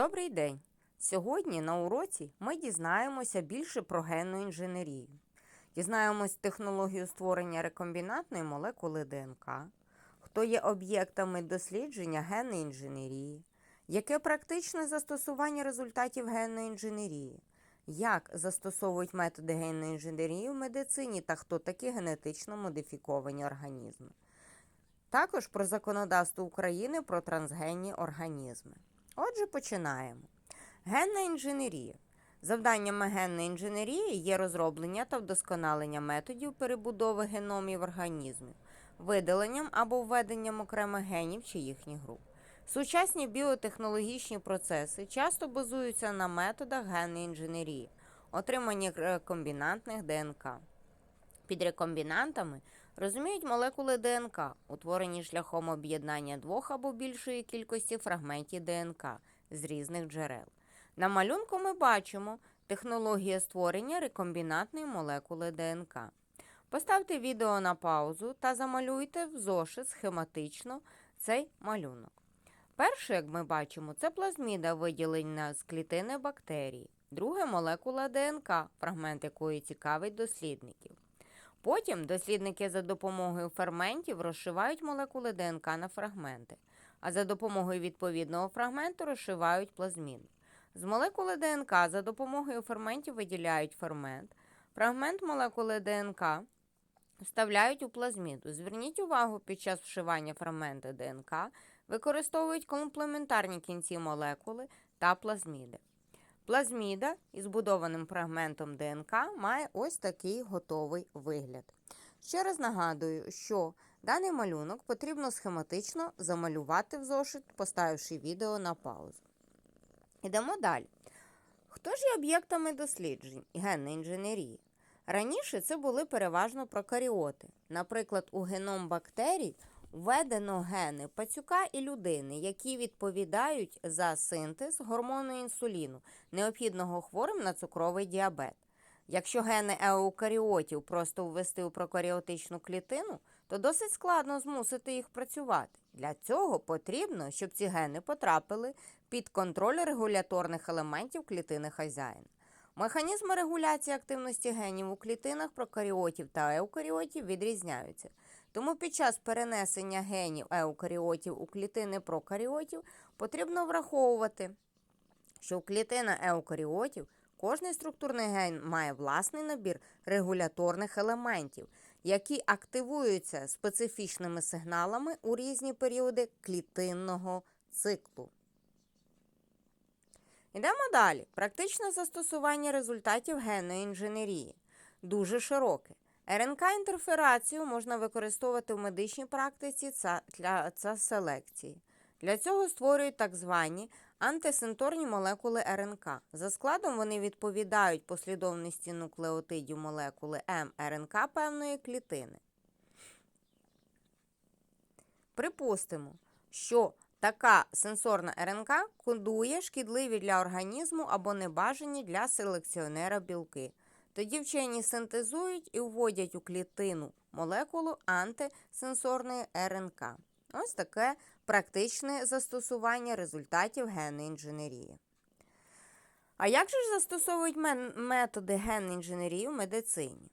Добрий день! Сьогодні на уроці ми дізнаємося більше про генну інженерію. Дізнаємось технологію створення рекомбінантної молекули ДНК, хто є об'єктами дослідження генної інженерії, яке практичне застосування результатів генної інженерії, як застосовують методи генної інженерії в медицині та хто такі генетично модифіковані організми. Також про законодавство України про трансгенні організми. Отже, починаємо. Генна інженерія. Завданнями генної інженерії є розроблення та вдосконалення методів перебудови геномів організмів, видаленням або введенням окремих генів чи їхніх груп. Сучасні біотехнологічні процеси часто базуються на методах генної інженерії, отриманні рекомбінантних ДНК. Під рекомбінантами розуміють молекули ДНК, утворені шляхом об'єднання двох або більшої кількості фрагментів ДНК з різних джерел. На малюнку ми бачимо технологія створення рекомбінантної молекули ДНК. Поставте відео на паузу та замалюйте в зошит схематично цей малюнок. Перше, як ми бачимо, це плазміда виділення з клітини бактерії. Друге молекула ДНК, фрагмент якої цікавить дослідників. Потім дослідники за допомогою ферментів розшивають молекули ДНК на фрагменти, а за допомогою відповідного фрагменту розшивають плазміду. З молекули ДНК за допомогою ферментів виділяють фермент. Фрагмент молекули ДНК вставляють у плазміду. Зверніть увагу, під час вшивання фрагмента ДНК використовують комплементарні кінці молекули та плазміди. Плазміда із будованим фрагментом ДНК має ось такий готовий вигляд. Ще раз нагадую, що даний малюнок потрібно схематично замалювати в зошит, поставивши відео на паузу. Йдемо далі. Хто ж є об'єктами досліджень генної інженерії? Раніше це були переважно прокаріоти. Наприклад, у геном бактерій введено гени пацюка і людини, які відповідають за синтез гормону інсуліну, необхідного хворим на цукровий діабет. Якщо гени еукаріотів просто ввести у прокаріотичну клітину, то досить складно змусити їх працювати. Для цього потрібно, щоб ці гени потрапили під контроль регуляторних елементів клітини хазяїна. Механізми регуляції активності генів у клітинах прокаріотів та еукаріотів відрізняються. Тому під час перенесення генів еукаріотів у клітини прокаріотів потрібно враховувати, що в клітина еукаріотів кожний структурний ген має власний набір регуляторних елементів, які активуються специфічними сигналами у різні періоди клітинного циклу. Йдемо далі. Практичне застосування результатів генної інженерії дуже широке. РНК-інтерферацію можна використовувати в медичній практиці для селекції. Для цього створюють так звані антисенторні молекули РНК. За складом вони відповідають послідовності нуклеотидів молекули мРНК певної клітини. Припустимо, що така сенсорна РНК кодує шкідливі для організму або небажані для селекціонера білки. Тоді вчені синтезують і вводять у клітину молекулу антисенсорної РНК. Ось таке практичне застосування результатів генної інженерії. А як же ж застосовують методи генної інженерії в медицині?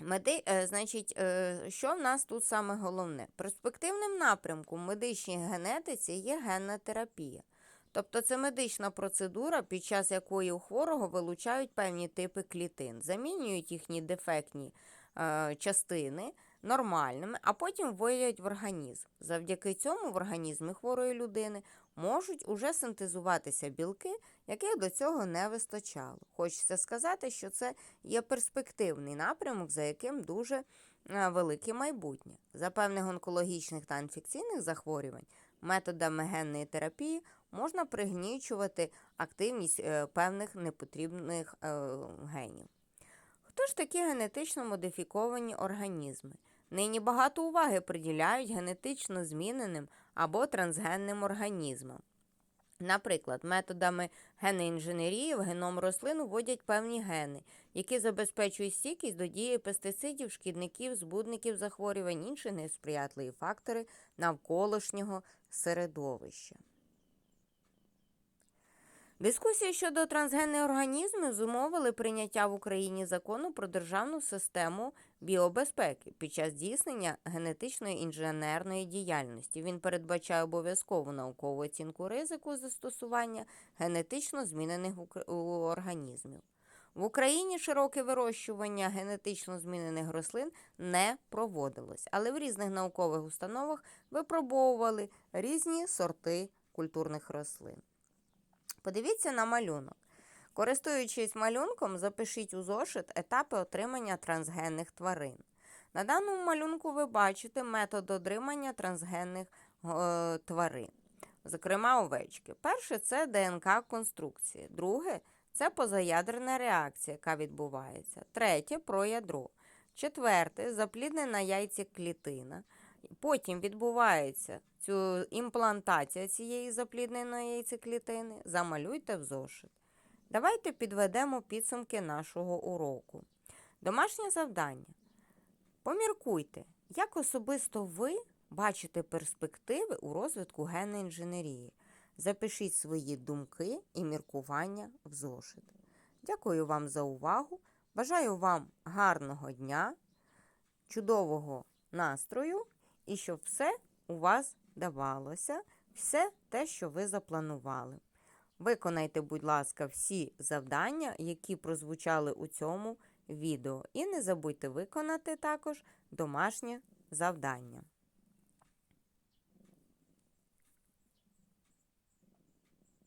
Меди, е, значить, е, Що в нас тут саме головне? Перспективним напрямком в медичній генетиці є генна терапія. Тобто це медична процедура, під час якої у хворого вилучають певні типи клітин, замінюють їхні дефектні е, частини нормальними, а потім вводять в організм. Завдяки цьому в організмі хворої людини можуть уже синтезуватися білки, яких до цього не вистачало. Хочеться сказати, що це є перспективний напрямок, за яким дуже е, велике майбутнє. За певних онкологічних та інфекційних захворювань методами генної терапії можна пригнічувати активність е, певних непотрібних е, генів. Хто ж такі генетично модифіковані організми? Нині багато уваги приділяють генетично зміненим або трансгенним організмам. Наприклад, методами геноінженерії в геном рослин вводять певні гени, які забезпечують стійкість до дії пестицидів, шкідників, збудників захворювань, інші несприятливі фактори навколишнього середовища. Дискусії щодо трансгенних організмів зумовили прийняття в Україні закону про державну систему біобезпеки під час здійснення генетичної інженерної діяльності. Він передбачає обов'язкову наукову оцінку ризику застосування генетично змінених організмів. В Україні широке вирощування генетично змінених рослин не проводилось, але в різних наукових установах випробовували різні сорти культурних рослин. Подивіться на малюнок. Користуючись малюнком, запишіть у зошит етапи отримання трансгенних тварин. На даному малюнку ви бачите метод отримання трансгенних е, тварин, зокрема овечки. Перше це ДНК конструкції. Друге це позаядерна реакція, яка відбувається. Третє проядро. Четверте запліднена яйцеклітина. Потім відбувається цю імплантація цієї заплідненої яйцеклітини. Замалюйте в зошит. Давайте підведемо підсумки нашого уроку. Домашнє завдання. Поміркуйте, як особисто ви бачите перспективи у розвитку генної інженерії. Запишіть свої думки і міркування в зошит. Дякую вам за увагу. Бажаю вам гарного дня, чудового настрою і щоб все у вас давалося, все те, що ви запланували. Виконайте, будь ласка, всі завдання, які прозвучали у цьому відео. І не забудьте виконати також домашнє завдання.